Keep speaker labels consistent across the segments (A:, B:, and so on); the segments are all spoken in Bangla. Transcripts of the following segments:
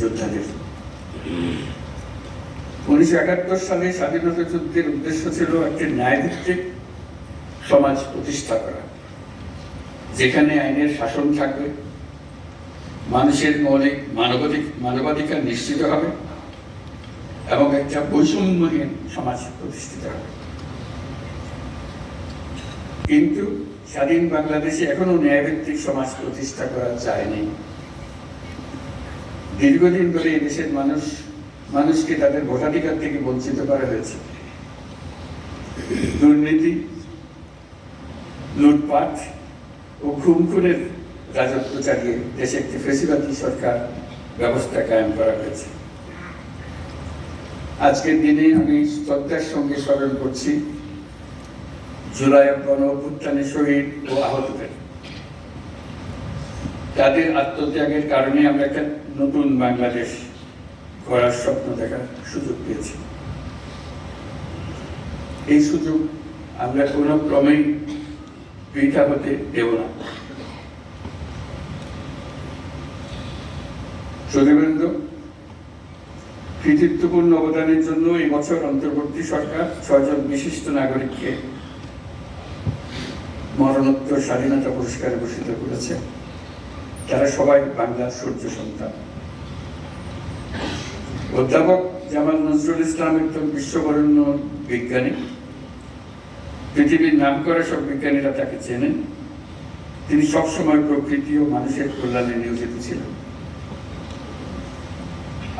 A: যোদ্ধাদের। উনিশশো একাত্তর সালে স্বাধীনতা যুদ্ধের উদ্দেশ্য ছিল একটি ন্যায়ভিত্তিক সমাজ প্রতিষ্ঠা করা, যেখানে আইনের শাসন থাকবে, মানুষের মৌলিক মানবাধিক, মানবাধিকার নিশ্চিত হবে এবং একটা বৈষম্যহীন সমাজ প্রতিষ্ঠিত হবে। কিন্তু স্বাধীন বাংলাদেশে এখনও ন্যায়ভিত্তিক সমাজ প্রতিষ্ঠা করা যায়নি। দীর্ঘদিন ধরে এই দেশের মানুষ, মানুষকে তাদের ভোটাধিকার থেকে বঞ্চিত করা হয়েছে। দুর্নীতি, লুটপাট ও খুন খুনের রাজত্ব চালিয়ে দেশে একটি ফেসিবাদী সরকার ব্যবস্থা কায়েম করা হয়েছে। আজকের দিনে আমি শ্রদ্ধার সঙ্গে স্মরণ করছি জুলাই গণ শহীদ ও আহতদের। তাদের আত্মত্যাগের কারণে আমরা একটা নতুন বাংলাদেশ গড়ার স্বপ্ন দেখার সুযোগ পেয়েছি। এই সুযোগ আমরা কোনো ক্রমেই বৃথা হতে দেব না। সুদীবৃন্দ কৃতিত্বপূর্ণ অবদানের জন্য এই বছর অন্তর্বর্তী সরকার ছয়জন বিশিষ্ট নাগরিককে মরণোত্তর স্বাধীনতা পুরস্কারে ভূষিত করেছে। তারা সবাই বাংলার সূর্য সন্তান। অধ্যাপক জামাল নজরুল ইসলাম একজন বিশ্ববরণ্য বিজ্ঞানী। পৃথিবীর নাম করা সব বিজ্ঞানীরা তাকে চেনেন। তিনি সবসময় প্রকৃতি ও মানুষের কল্যাণে নিয়োজিত ছিলেন।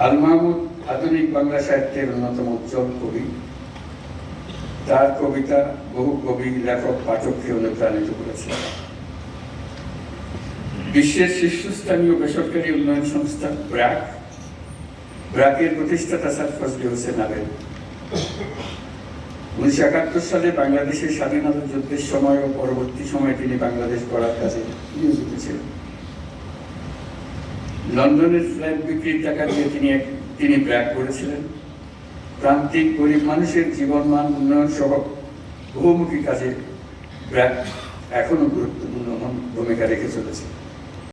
A: আল মাহমুদ আধুনিক বাংলা সাহিত্যের অন্যতম উজ্জ্বল কবি। তার কবিতা বহু কবি, লেখক পাঠককে অনুপ্রাণিত করেছে বিশ্বের শীর্ষস্থানীয় বেসরকারি উন্নয়ন সংস্থা ব্র্যাক। ব্র্যাকের প্রতিষ্ঠাতা স্যার ফজলি হোসেন আবেদ। উনিশশো একাত্তর সালে বাংলাদেশের স্বাধীনতা যুদ্ধের সময় ও পরবর্তী সময়ে তিনি বাংলাদেশ গড়ার কাজে নিয়োজিত ছিলেন। লন্ডনের ফ্ল্যাট বিক্রির টাকা দিয়ে তিনি তিনি ব্র্যাক করেছিলেন। প্রান্তিক গরিব মানুষের জীবনমান উন্নয়ন সহ বহুমুখী কাজে ব্র্যাক এখনও গুরুত্বপূর্ণ ভূমিকা রেখে চলেছে